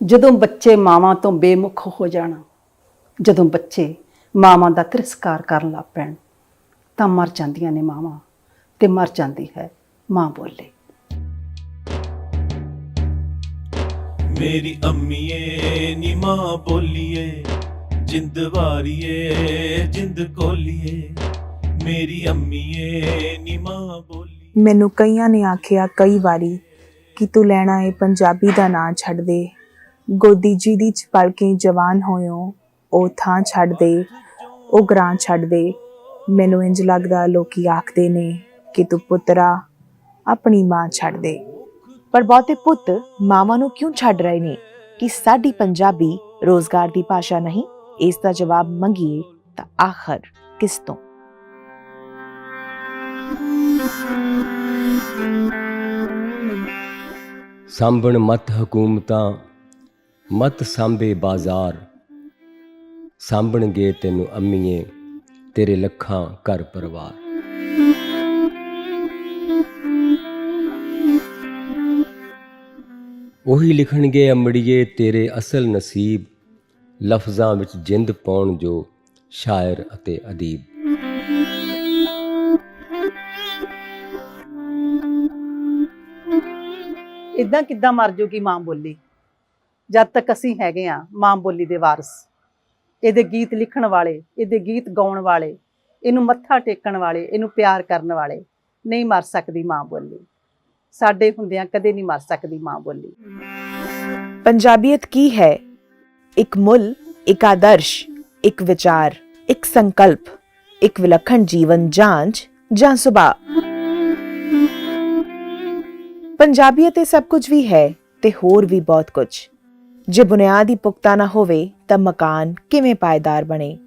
ਜਦੋਂ ਬੱਚੇ ਮਾਵਾਂ ਤੋਂ ਬੇਮੁਖ ਹੋ ਜਾਣ ਜਦੋਂ ਬੱਚੇ ਮਾਵਾਂ ਦਾ ਤਿਰਸਕਾਰ ਕਰਨ ਲੱਗ ਪੈਣ ਤਾਂ ਮਰ ਜਾਂਦੀਆਂ ਨੇ ਮਾਵਾਂ ਤੇ ਮਰ ਜਾਂਦੀ ਹੈ ਮਾਂ ਬੋਲੇ। ਮੇਰੀ ਅੰਮੀਏ ਨੀ ਮਾਂ ਬੋਲੀਏ ਜਿੰਦ ਵਾਰੀਏ ਜਿੰਦ ਕੋਲੀਏ। ਮੇਰੀ ਅੰਮੀਏ ਨੀ ਮਾਂ ਬੋਲੀ ਮੈਨੂੰ ਕਈਆਂ ਨੇ ਆਖਿਆ ਕਈ ਵਾਰੀ ਕਿ ਤੂੰ ਲੈਣਾ ਏ ਪੰਜਾਬੀ ਦਾ ਨਾਂ ਛੱਡ ਦੇ। ਗੋਦੀ ਜੀ ਦੀ ਚ ਪਲ ਕੇ ਜਵਾਨ ਹੋਇਓ, ਉਹ ਥਾਂ ਛੱਡ ਦੇ, ਉਹ ਗਰਾਂ ਛੱਡ ਦੇ। ਮੈਨੂੰ ਇੰਜ ਲੱਗਦਾ ਲੋਕੀ ਆਖਦੇ ਨੇ ਕਿ ਤੂੰ ਪੁੱਤਰਾ, ਆਪਣੀ ਮਾਂ ਛੱਡ ਦੇ। ਪਰ ਬਹੁਤੇ ਪੁੱਤ ਮਾਵਾਂ ਨੂੰ ਕਿਉਂ ਛੱਡ ਰਹੇ ਨੇ? ਕਿ ਸਾਡੀ ਪੰਜਾਬੀ ਰੋਜ਼ਗਾਰ ਦੀ ਭਾਸ਼ਾ ਨਹੀਂ? ਇਸ ਦਾ ਜਵਾਬ ਮੰਗੀਏ ਤਾਂ ਆਖਰ ਕਿਸ ਤੋਂ? ਸਾਂਭਣ ਮਤ ਹਕੂਮਤਾਂ ਮਤ ਸਾਂਭੇ ਬਾਜ਼ਾਰ, ਸਾਂਭਣਗੇ ਤੈਨੂੰ ਅੰਮੀਏ, ਤੇਰੇ ਲੱਖਾਂ ਘਰ ਪਰਿਵਾਰ। ਉਹੀ ਲਿਖਣਗੇ ਅੰਮੜੀਏ ਤੇਰੇ ਅਸਲ ਨਸੀਬ, ਲਫ਼ਜ਼ਾਂ ਵਿੱਚ ਜਿੰਦ ਪਾਉਣ ਜੋ ਸ਼ਾਇਰ ਅਤੇ ਅਦੀਬ। ਇਦਾਂ ਕਿੱਦਾਂ ਮਰ ਜੂਗੀ ਮਾਂ ਬੋਲੀ? ਜਦ ਤੱਕ ਅਸੀਂ ਹੈਗੇ ਆ ਮਾਂ ਬੋਲੀ ਦੇ ਵਾਰਸ। ਇਹਦੇ ਗੀਤ ਲਿਖਣ ਵਾਲੇ, ਇਹਦੇ ਗੀਤ ਗਾਉਣ ਵਾਲੇ, ਇਹਨੂੰ ਮੱਥਾ ਟੇਕਣ ਵਾਲੇ, ਇਹਨੂੰ ਪਿਆਰ ਕਰਨ ਵਾਲੇ ਨਹੀਂ ਮਰ ਸਕਦੀ ਮਾਂ ਬੋਲੀ। ਸਾਡੇ ਹੁੰਦਿਆਂ ਕਦੇ ਨਹੀਂ ਮਰ ਸਕਦੀ ਮਾਂ ਬੋਲੀ। ਪੰਜਾਬੀਅਤ ਕੀ ਹੈ? ਇੱਕ ਮੁੱਲ, ਇੱਕ ਆਦਰਸ਼, ਇੱਕ ਵਿਚਾਰ, ਇੱਕ ਸੰਕਲਪ, ਇੱਕ ਵਿਲੱਖਣ ਜੀਵਨ ਜਾਂਚ ਜਾਂ ਸੁਭਾਅ। ਪੰਜਾਬੀਅਤ ਇਹ ਸਭ ਕੁਝ ਵੀ ਹੈ ਤੇ ਹੋਰ ਵੀ ਬਹੁਤ ਕੁਝ। ਜੇ ਬੁਨਿਆਦ ਹੀ ਪੁਖਤਾ ਨਾ ਹੋਵੇ, ਤਾਂ ਮਕਾਨ ਕਿਵੇਂ ਪਾਇਦਾਰ ਬਣੇ?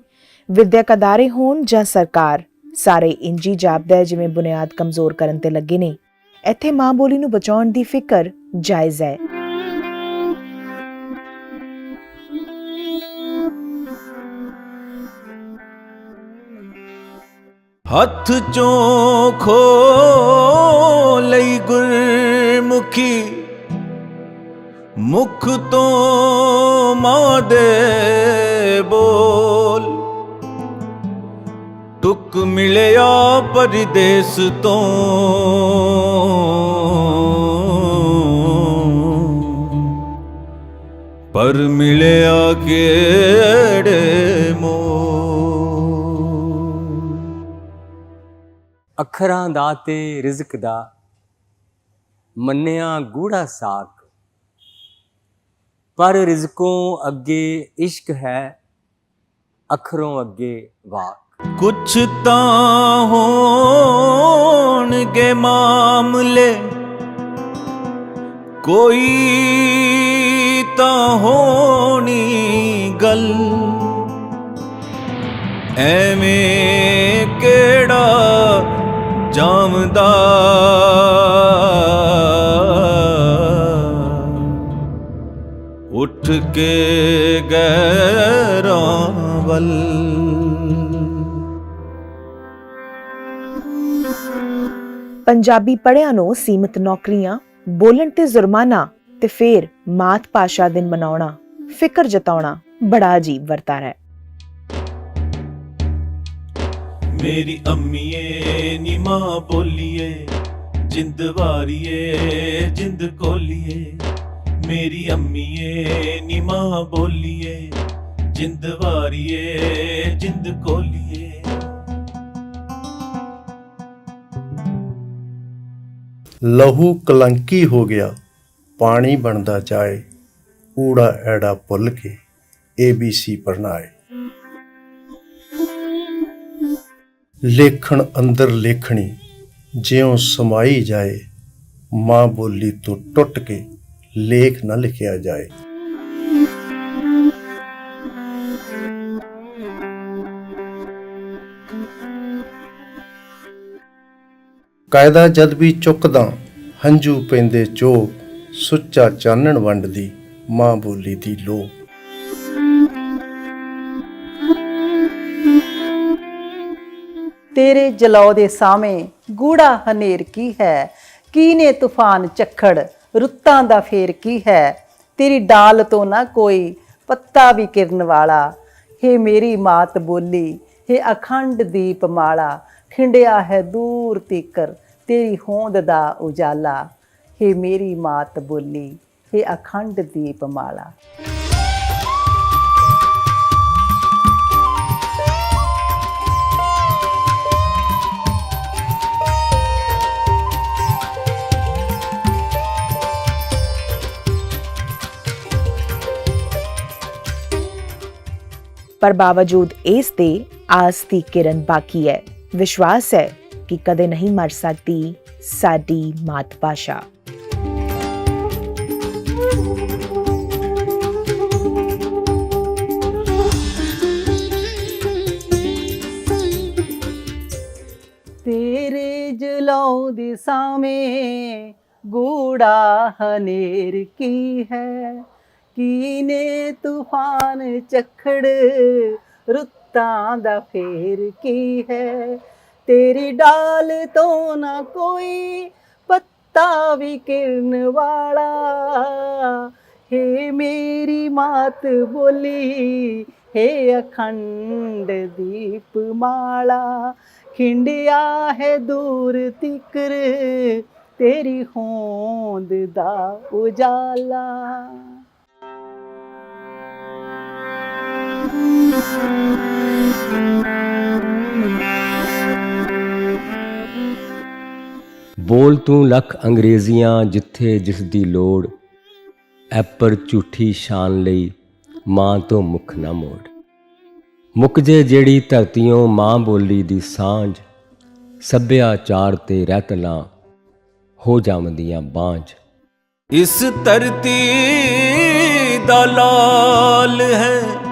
ਵਿਦਿਅਕ ਅਦਾਰੇ ਹੋਣ ਜਾਂ ਸਰਕਾਰ? ਸਾਰੇ ਇੰਜੀ ਜਾਪਦਾ ਹੈ ਜਿਵੇਂ ਬੁਨਿਆਦ ਕਮਜ਼ੋਰ ਕਰਨ ਤੇ ਲੱਗੇ ਨੇ। ਇੱਥੇ ਮਾਂ ਬੋਲੀ ਨੂੰ ਬਚਾਉਣ ਦੀ ਫਿਕਰ ਜਾਇਜ਼ ਹੈ। ਹੱਥ ਚੋਂ ਖੋ ਲਈ ਗੁਰਮੁਖੀ ਮੁਖ ਤੋਂ ਮਾਂ ਦੇ ਬੋਲ। ਟੁਕ ਮਿਲਿਆ ਪਰਦੇਸ ਤੋਂ। ਪਰ ਮਿਲਿਆ ਕਿਹੜੇ ਮੋ ਅੱਖਰਾਂ ਦਾ ਤੇ ਰਿਜ਼ਕ ਦਾ ਮੰਨਿਆ ਗੂੜਾ ਸਾਕ ਪਰ ਰਿਜ਼ਕੋਂ ਅੱਗੇ ਇਸ਼ਕ ਹੈ, ਅੱਖਰੋਂ ਅੱਗੇ ਵਾਕ। ਕੁਛ ਤਾਂ ਹੋਣਗੇ ਮਾਮਲੇ, ਕੋਈ ਤਾਂ ਹੋਣੀ ਗੱਲ। ਐਵੇਂ ਕਿਹੜਾ ਜਾਮਦਾ ਉੱਠ ਕੇ ਗੈਰਾਂ ਵੱਲ ਪੰਜਾਬੀ ਪੜ੍ਹਿਆਂ ਨੂੰ ਸੀਮਿਤ ਨੌਕਰੀਆਂ ਬੋਲਣ ਤੇ ਜੁਰਮਾਨਾ ਤੇ ਫੇਰ ਮਾਤ ਭਾਸ਼ਾ ਦਿਨ ਮਨਾਉਣਾ ਫਿਕਰ ਜਤਾਉਣਾ ਬੜਾ ਅਜੀਬ ਵਰਤਾਰਾ ਹੈ। ਮੇਰੀ ਅੰਮੀਏ ਨੀ ਮਾਂ ਬੋਲੀਏ ਜਿੰਦ ਵਾਰੀਏ ਜਿੰਦ ਕੋਲੀਏ। ਮੇਰੀ ਅੰਮੀਏ, ਨੀ ਮਾਂ ਬੋਲੀਏ। ਜਿੰਦ ਵਾਰੀਏ, ਜਿੰਦ ਕੋਲੀਏ। ਲਹੂ ਕਲੰਕੀ ਹੋ ਗਿਆ, ਪਾਣੀ ਬਣਦਾ ਜਾਏ। ਊੜਾ ਐੜਾ ਭੁੱਲ ਕੇ ਏਬੀਸੀ ਪੜਨਾਏ ਲੇਖਣ ਅੰਦਰ ਲੇਖਣੀ, ਜਿਉਂ ਸਮਾਈ ਜਾਏ, ਮਾਂ ਬੋਲੀ ਤੋਂ ਟੁੱਟ ਕੇ। ਲੇਖ ਨਾ ਲਿਖਿਆ ਜਾਏ। ਕਾਇਦਾ ਜਦ ਵੀ ਚੁੱਕਦਾ ਹੰਝੂ ਪੈਂਦੇ ਚੋਕ ਸੁੱਚਾ ਚਾਨਣ ਵੰਡਦੀ ਮਾਂ ਬੋਲੀ ਦੀ ਲੋਕ। ਤੇਰੇ ਜਲੌ ਦੇ ਸਾਵੇਂ ਗੂੜਾ ਹਨੇਰ ਕੀ ਹੈ? ਕੀ ਨੇ ਤੂਫਾਨ ਝੱਖੜ? ਰੁੱਤਾਂ ਦਾ ਫੇਰ ਕੀ ਹੈ? ਤੇਰੀ ਡਾਲ ਤੋਂ ਨਾ ਕੋਈ ਪੱਤਾ ਵੀ ਕਿਰਨ ਵਾਲਾ। ਹੇ ਮੇਰੀ ਮਾਤ ਬੋਲੀ, ਹੇ ਅਖੰਡ ਦੀਪ ਮਾਲਾ ਖਿੰਡਿਆ ਹੈ ਦੂਰ ਤੀਕਰ ਤੇਰੀ ਹੋਂਦ ਦਾ ਉਜਾਲਾ। ਹੇ ਮੇਰੀ ਮਾਤ ਬੋਲੀ, ਹੇ ਅਖੰਡ ਦੀਪ ਮਾਲਾ ਪਰ ਬਾਵਜੂਦ ਇਸ ਦੇ ਆਸ ਦੀ ਕਿਰਨ ਬਾਕੀ ਹੈ ਵਿਸ਼ਵਾਸ ਹੈ ਕਿ ਕਦੇ ਨਹੀਂ ਮਰ ਸਕਦੀ ਸਾਡੀ ਮਾਤ ਭਾਸ਼ਾ ਤੇਰੇ ਜਲਾਉ ਦੇ ਸਾਵੇਂ ਗੂੜਾ ਹਨੇਰ ਕੀ ਹੈ ਕੀਨੇ ਤੂਫਾਨ ਝਖੜ ਰੁੱਤਾਂ ਦਾ ਫੇਰ ਕੀ ਹੈ? ਤੇਰੀ ਡਾਲ ਤੋਂ ਨਾ ਕੋਈ ਪੱਤਾ ਵੀ ਕਿਰਨ ਵਾਲਾ। ਹੇ ਮੇਰੀ ਮਾਤ ਬੋਲੀ, ਹੇ ਅਖੰਡ ਦੀਪ ਮਾਲਾ। ਖਿੰਡਿਆ ਹੈ ਦੂਰ ਤਿਕਰ, ਤੇਰੀ ਹੋਂਦ ਦਾ ਉਜਾਲਾ। ਬੋਲ ਤੂੰ ਲੱਖ ਅੰਗਰੇਜ਼ੀਆਂ ਜਿੱਥੇ ਜਿਸ ਦੀ ਲੋੜ ਐਪਰ ਝੂਠੀ ਸ਼ਾਨ ਲਈ ਮਾਂ ਤੋਂ ਮੁਖ ਨਾ ਮੋੜ। ਮੁੱਕ ਜੇ ਜਿਹੜੀ ਧਰਤੀਓਂ ਮਾਂ ਬੋਲੀ ਦੀ ਸਾਂਝ, ਸੱਭਿਆਚਾਰ ਤੇ ਰਹਿਤਲਾਂ ਹੋ ਜਾਵੰਦੀਆਂ ਬਾਂਝ। ਇਸ ਧਰਤੀ ਦਾ ਲਾਲ ਹੈ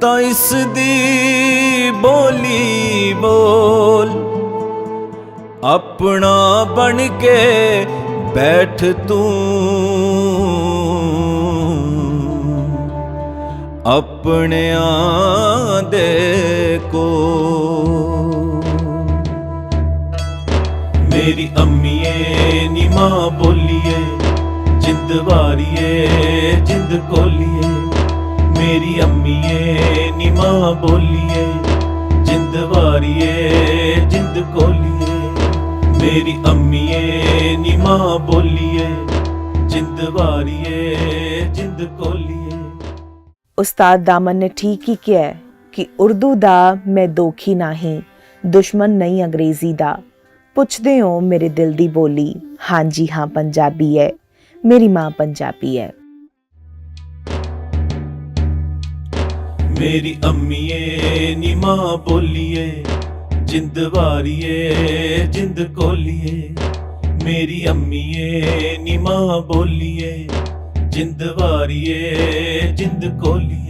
ਤਾਂ ਇਸ ਦੀ ਬੋਲੀ ਬੋਲ। ਆਪਣਾ ਬਣ ਕੇ ਬੈਠ ਤੂੰ ਆਪਣਿਆਂ ਦੇ ਕੋਲ। ਮੇਰੀ ਅੰਮੀਏ ਨੀ ਮਾਂ ਬੋਲੀਏ, ਜਿੰਦ ਵਾਰੀਏ, ਜਿੰਦ ਕੋਲੀਏ। ਮੇਰੀ ਅੰਮੀਏ, ਨੀ ਮਾਂ ਬੋਲੀਏ। ਜਿੰਦ ਵਾਰੀਏ, ਜਿੰਦ ਕੋਲੀਏ। ਮੇਰੀ ਅੰਮੀਏ, ਨੀ ਮਾਂ ਬੋਲੀਏ। ਜਿੰਦ ਵਾਰੀਏ, ਜਿੰਦ ਕੋਲੀਏ। ਉਸਤਾਦ ਦਾਮਨ ਨੇ ਠੀਕ ਹੀ ਕਿਹਾ ਕਿ ਉਰਦੂ ਦਾ ਮੈਂ ਦੋਖੀ ਨਹੀਂ ਦੁਸ਼ਮਣ ਨਹੀਂ ਅੰਗਰੇਜ਼ੀ ਦਾ। ਪੁੱਛਦੇ ਹੋ ਮੇਰੇ ਦਿਲ ਦੀ ਬੋਲੀ, ਹਾਂਜੀ ਹਾਂ ਪੰਜਾਬੀ ਹੈ, ਮੇਰੀ ਮਾਂ ਪੰਜਾਬੀ ਹੈ। ਮੇਰੀ ਅੰਮੀਏ, ਨੀ ਮਾਂ ਬੋਲੀਏ। ਜਿੰਦ ਵਾਰੀਏ, ਜਿੰਦ ਕੋਲੀਏ। ਮੇਰੀ ਅੰਮੀਏ, ਨੀ ਮਾਂ ਬੋਲੀਏ। ਜਿੰਦ ਵਾਰੀਏ, ਜਿੰਦ ਕੋਲੀਏ।